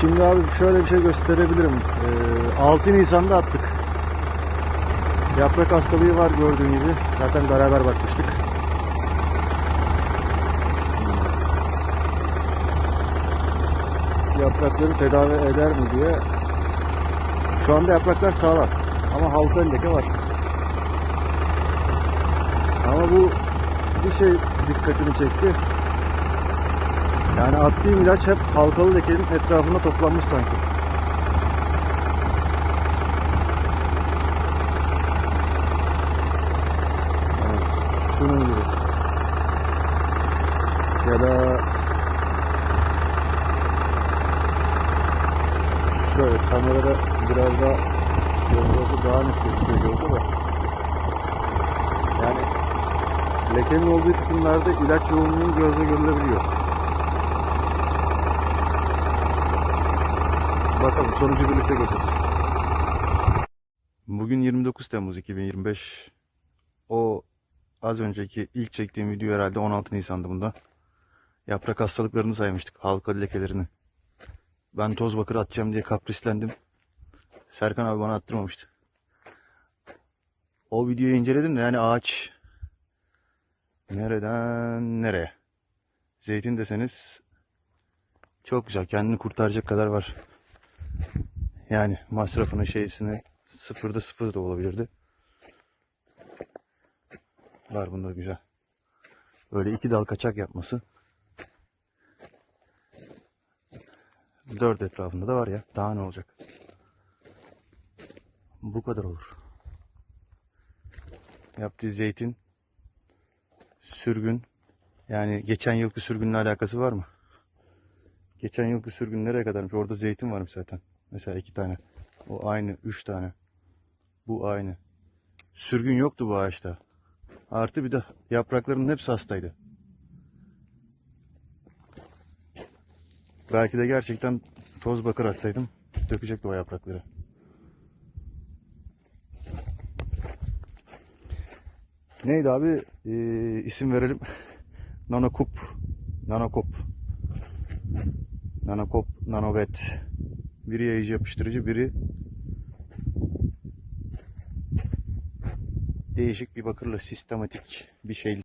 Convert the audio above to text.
Şimdi abi şöyle bir şey gösterebilirim. Ee, 6 Nisan'da attık. Yaprak hastalığı var gördüğün gibi. Zaten beraber bakmıştık. Yaprakları tedavi eder mi diye. Şu anda yapraklar sağlam. Ama halka leke var. Ama bu bir şey dikkatimi çekti. Yani attığım ilaç hep halkalı lekenin etrafına toplanmış sanki. Şunun gibi. Ya da şöyle kamerada biraz daha yolda daha net gözüküyor de. Yani lekenin olduğu kısımlarda ilaç yoğunluğu gözle görülebiliyor. Bakalım sonucu birlikte göreceğiz. Bugün 29 Temmuz 2025. O az önceki ilk çektiğim video herhalde 16 Nisan'dı bunda. Yaprak hastalıklarını saymıştık. Halkalı lekelerini. Ben toz bakır atacağım diye kaprislendim. Serkan abi bana attırmamıştı. O videoyu inceledim de yani ağaç nereden nereye? Zeytin deseniz çok güzel. Kendini kurtaracak kadar var. Yani masrafını şeysini sıfırda sıfır da olabilirdi. Var bunda güzel. Böyle iki dal kaçak yapması. Dört etrafında da var ya. Daha ne olacak? Bu kadar olur. Yaptığı zeytin sürgün yani geçen yılki sürgünle alakası var mı? Geçen yılki sürgün nereye kadarmış? Orada zeytin varmış zaten. Mesela iki tane. O aynı. Üç tane. Bu aynı. Sürgün yoktu bu ağaçta. Artı bir de yapraklarının hepsi hastaydı. Belki de gerçekten toz bakır atsaydım dökecekti o yaprakları. Neydi abi? Ee, isim verelim. Nanokup. Nanokop. Nanokop, nanovet. Biri yayıcı yapıştırıcı, biri değişik bir bakırla sistematik bir şey